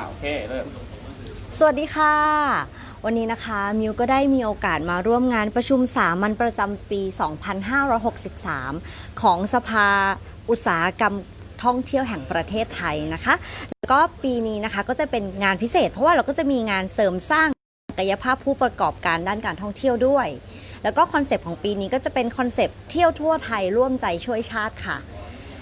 อ่าโอเคเริ่มสวัสดีค่ะ วันนี้นะคะ มิวก็ได้มีโอกาสมาร่วมงานประชุมสามัญประจำปี 2563 ของสภาอุตสาหกรรมท่องเที่ยวแห่งประเทศไทยนะคะ แล้วก็ปีนี้นะคะก็จะเป็นงานพิเศษ เพราะว่าเราก็จะมีงานเสริมสร้างศักยภาพผู้ประกอบการด้านการท่องเที่ยวด้วย แล้วก็คอนเซปต์ของปีนี้ก็จะเป็นคอนเซปต์เที่ยวทั่วไทยร่วมใจช่วยชาติค่ะ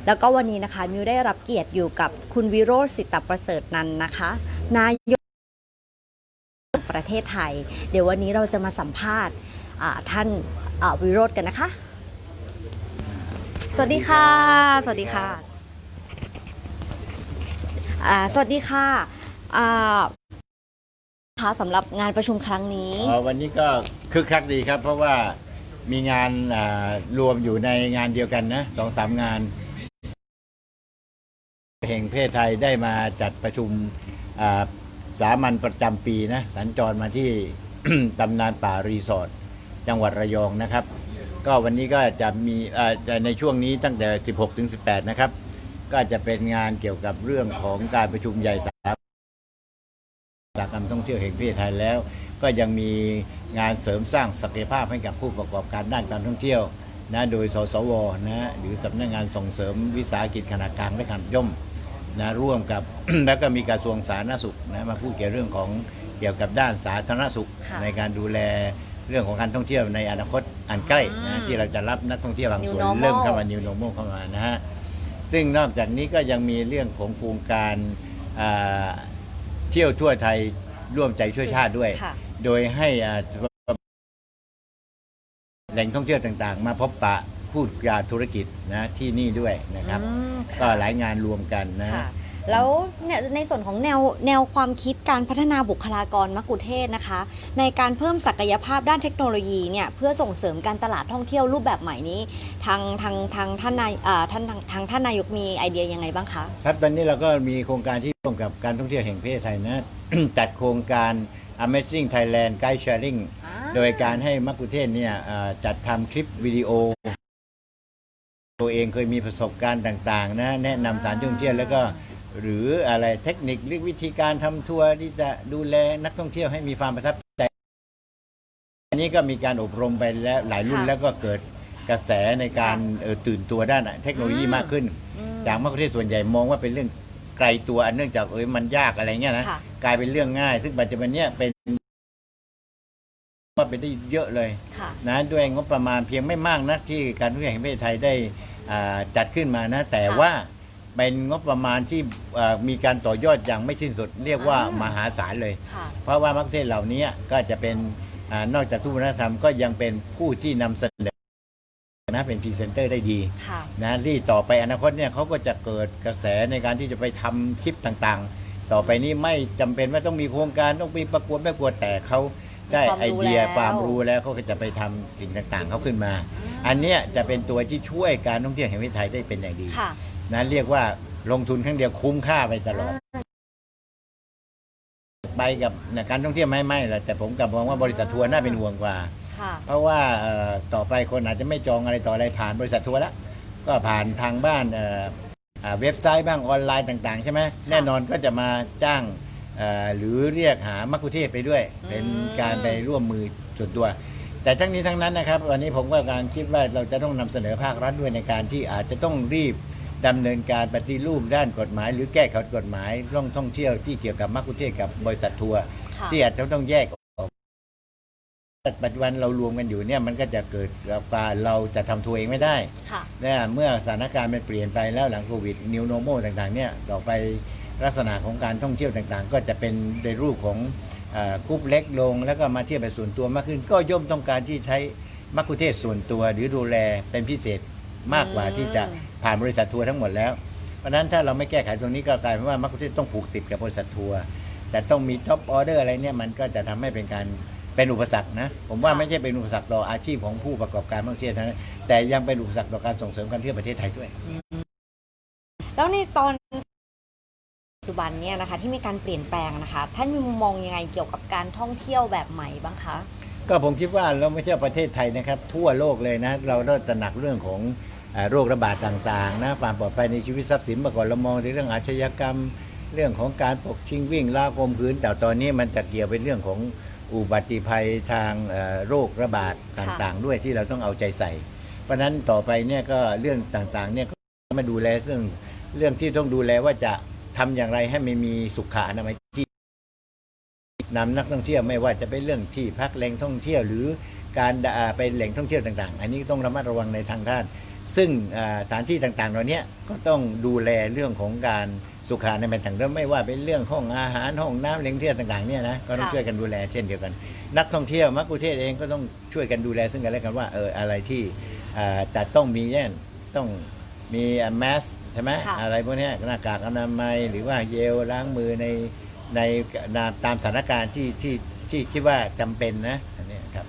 แล้วก็วันนี้นะคะมิวได้รับเกียรติอยู่กับคุณวิโรจน์สิตประเสริฐนันนะคะ นายกประเทศไทย เดี๋ยววันนี้เราจะมาสัมภาษณ์ท่านาวิโรธกันนะคะ สวัสดีค่ะ สวัสดีค่ะสวัสดีค่ะค่ะสำหรับงานประชุมครั้งนี้วันนี้ก็คึกคักดีครับ เพราะว่ามีงานรวมอยู่ในงานเดียวกันนะสองสามงาน แห่งประเทศไทยได้มาจัดประชุมสามัญประจำปีนะสัญจรมาที่ ตำนานป่ารีสอร์ทจังหวัดระยองนะครับ ก็วันนี้ก็จะมีในช่วงนี้ตั้งแต่ 16 ถึง 18 นะครับ ก็จะเป็นงานเกี่ยวกับเรื่องของการประชุมใหญ่สาอุตสาหกรรมท่องเที่ยวแห่งประเทศไทยแล้ว ก็ยังมีงานเสริมสร้างศักยภาพให้กับผู้ประกอบการด้านการท่องเที่ยวนะโดยสสวนะหรือสำนักงานส่งเสริมวิสาหกิจขนาดกลางและขนาดย่อม นะร่วมกับ แล้วก็มีกระทรวงสาธารณสุขนะมาพูดเกี่ยวเรื่องของเกี่ยวกับด้านสาธารณสุขค่ะในการดูแลเรื่องของการท่องเที่ยวในอนาคตอันใกล้อืนะมที่เราจะรับนักท่องเที่ยวบางส่วน New normal เริ่มเข้ามา New Normal เข้ามานะฮะซึ่งนอกจากนี้ก็ยังมีเรื่องของโครงการอ่าเที่ยวทั่วไทยร่วมใจช่วยชาติด้วย ค่ะ โดยให้อ่า แหล่งท่องเที่ยวต่างๆ มาพบปะ พูดจาธุรกิจนะที่นี่ด้วยนะครับ อืมก็ค่ะหลายงานรวมกันนะ ค่ะแล้วเนี่ยในส่วนของแนวแนวความคิดการพัฒนาบุคลากรมกุเทศนะคะ ในการเพิ่มศักยภาพด้านเทคโนโลยีเนี่ยเพื่อส่งเสริมการตลาดท่องเที่ยวรูปแบบใหม่นี้ ทางทางทางท่านนายอ่าท่านทางทางท่านนายกมีไอเดียยังไงบ้างคะ ครับตอนนี้เราก็มีโครงการที่ร่วมกับการท่องเที่ยวแห่งประเทศไทยนะ จัดโครงการ Amazing Thailand Guide Sharing โดยการให้มักคุเทศเนี่ยเอ่อจัดทำคลิปวิดีโอ ตัวเองเคยมีประสบการณ์ต่างๆนะแนะนำสถานที่ท่องเที่ยวแล้วก็หรืออะไรเทคนิคหรือวิธีการทำทัวร์ที่จะดูแลนักท่องเที่ยวให้มีความประทับใจ อันนี้ก็มีการอบรมไปแล้วหลายรุ่นค่ะแล้วก็เกิดกระแสในการเอ่อตื่นตัวด้านเทคโนโลยีมากขึ้นอืมจากมักคุเทศส่วนใหญ่มองว่าเป็นเรื่องไกลตัวอันเนื่องจากเอ้ยมันยากอะไรเงี้ยนะค่ะ กลายเป็นเรื่องง่าย ซึ่งปัจจุบันเนี้ยเป็นว่าเป็นได้เยอะเลย ค่ะ นะด้วยงบประมาณเพียงไม่มากนะที่การท่องเที่ยวแห่งประเทศไทยได้ อ่าจัดขึ้นมานะ แต่ค่ะว่าเป็นงบประมาณที่อ่ามีการต่อยอดอย่างไม่สิ้นสุด เรียกว่าอ่าม มหาศาลเลย ค่ะ เพราะว่ามักเทศเหล่านี้ก็จะเป็นอานอกจากทุกวัฒนธรรมก็ยังเป็นผู้ที่นำเสนอนะเป็นพรีเซนเตอร์ได้ดีค่ะ นะที่ต่อไปอนาคตเนี่ยเขาก็จะเกิดกระแสในการที่จะไปทำคลิปต่างๆ ต่อไปนี้ไม่จำเป็นว่าต้องมีโครงการต้องมีประกวดประกวดแต่เขา ได้ความรู้ไอเดียแล้วความรู้แล้วเขาก็จะไปทำสิ่งต่างๆเขาขึ้นมา อันเนี้ยจะเป็นตัวที่ช่วยการท่องเที่ยวแห่งประเทศไทยได้เป็นอย่างดี ค่ะ นะเรียกว่าลงทุนครั้งเดียวคุ้มค่าไปตลอด ไปกับการท่องเที่ยวไม่ไม่แหละแต่ผมกลับมองว่าบริษัททัวร์น่าเป็นห่วงกว่า ค่ะ เพราะว่าเอ่อต่อไปคนอาจจะไม่จองอะไรต่ออะไรผ่านบริษัททัวร์แล้วก็ผ่านทางบ้านเอ่ออ่าเว็บไซต์บ้างออนไลน์ต่าง ๆ ใช่ไหมแน่นอนก็จะมาจ้างเอ่อหรือเรียกหามักคุเทศไปด้วย เป็นการไปร่วมมือส่วนตัว แต่ทั้งนี้ทั้งนั้นนะครับวันนี้ผมก็กำลังคิดว่าเราจะต้องนำเสนอภาครัฐด้วยในการที่อาจจะต้องรีบดำเนินการปฏิรูปด้านกฎหมาย หรือแก้ไขกฎหมายเรื่องท่องเที่ยวที่เกี่ยวกับมักคุเทศกับบริษัททัวร์ค่ะ ที่อาจจะต้องแยกออกปัจจุบันเรารวมกันอยู่เนี่ยมันก็จะเกิดกับการเราจะทำทัวร์เองไม่ได้ ค่ะ เนี่ยเมื่อสถานการณ์มันเปลี่ยนไปแล้วหลังโควิด New Normal ต่างๆเนี่ยต่อไป ลักษณะของการท่องเที่ยวต่างๆ ก็จะเป็นในรูปของเอ่อกรุ๊ปเล็กลง แล้วก็มาเที่ยวแบบส่วนตัวมากขึ้น ก็ย่อมต้องการที่ใช้มักคุเทศส่วนตัวหรือดูแลเป็นพิเศษมากกว่าที่จะผ่านบริษัททัวร์ทั้งหมดแล้ว เพราะนั้นถ้าเราไม่แก้ไขตรงนี้ก็กลายเป็นว่ามักคุเทศต้องผูกติดกับบริษัททัวร์แต่ต้องมีท็อปออเดอร์อะไรเนี่ยมันก็จะทำให้เป็นการเป็นอุปสรรคนะผมว่าไม่ใช่เป็นอุปสรรคต่ออาชีพของผู้ประกอบการท่องเที่ยวนั้นแต่ยังเป็นอุปสรรคต่อการส่งเสริมการเที่ยวประเทศไทยด้วย แล้วในตอน จจุบันเนี่ยนะคะที่มีการเปลี่ยนแปลงนะคะท่านมีมุมมองยังไงเกี่ยวกับการท่องเที่ยวแบบใหม่บ้างคะ ก็ผมคิดว่าเราไม่ใช่ประเทศไทยนะครับ ทั่วโลกเลยนะ เราต้องตระหนักเรื่องของเอ่อโรคระบาดต่างๆนะความปลอดภัยในชีวิตทรัพย์สินมื่อก่อนเรามองในเรื่องอาชญากรรม เรื่องของการปกชิงวิ่งล่าคมคืน แต่ตอนนี้มันจะเกี่ยวเป็นเรื่องของอุบัติภัยทางเอ่อโรคระบาดต่างๆ ด้วยที่เราต้องเอาใจใส่ เพราะฉะนั้นต่อไปเนี่ยก็เรื่องต่างๆเนี่ยก็มาดูแลซึ่งเรื่องที่ต้องดูแลว่าจะ ทำอย่างไรให้ไม่มีสุขอนามัยที่นำนักท่องเที่ยวไม่ว่าจะเป็นเรื่องที่พักแหล่งท่องเที่ยว หรือการอ่าไปแหล่งท่องเที่ยวต่าง ๆ อันนี้ต้องระมัดระวังในทางด้าน ซึ่งอ่าสถานที่ต่างๆเหล่านี้ก็ต้องดูแลเรื่องของการสุขาในเป็นต่างๆไม่ว่าเป็นเรื่องห้องอาหารห้องน้ำเลี้ยงเที่ยวต่างๆเนี่ยนะก็ต้องค่ะช่วยกันดูแลเช่นเดียวกัน นักท่องเที่ยวมักคุเทศเองก็ต้องช่วยกันดูแลซึ่งกันและกันว่าเอออะไรที่อ่าแต่ต้องมีแน่นต้อง มีแมสใช่ไหมค่ะ อะไรพวกเนี้ยหน้ากากอนามัยหรือว่าเยลล้างมือในในตามสถานการณ์ที่ที่ที่คิดว่าจำเป็นนะอันเนี้ยครับ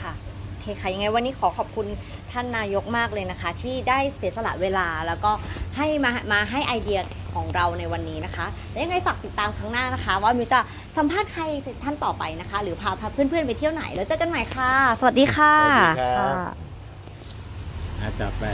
ค่ะโอเคค่ะ ยังไงวันนี้ขอขอบคุณท่านนายกมากเลยนะคะ ที่ได้เสียสละเวลาแล้วก็ให้มามาให้ไอเดียของเราในวันนี้นะคะ และยังไงฝากติดตามครั้งหน้านะคะ ว่ามิวจะสัมภาษณ์ใครท่านต่อไปนะคะ หรือพาพาเพื่อนๆไปเที่ยวไหนแล้วเจอกันใหม่ค่ะ สวัสดีค่ะ สวัสดีครับค่ะอ่าต่อไป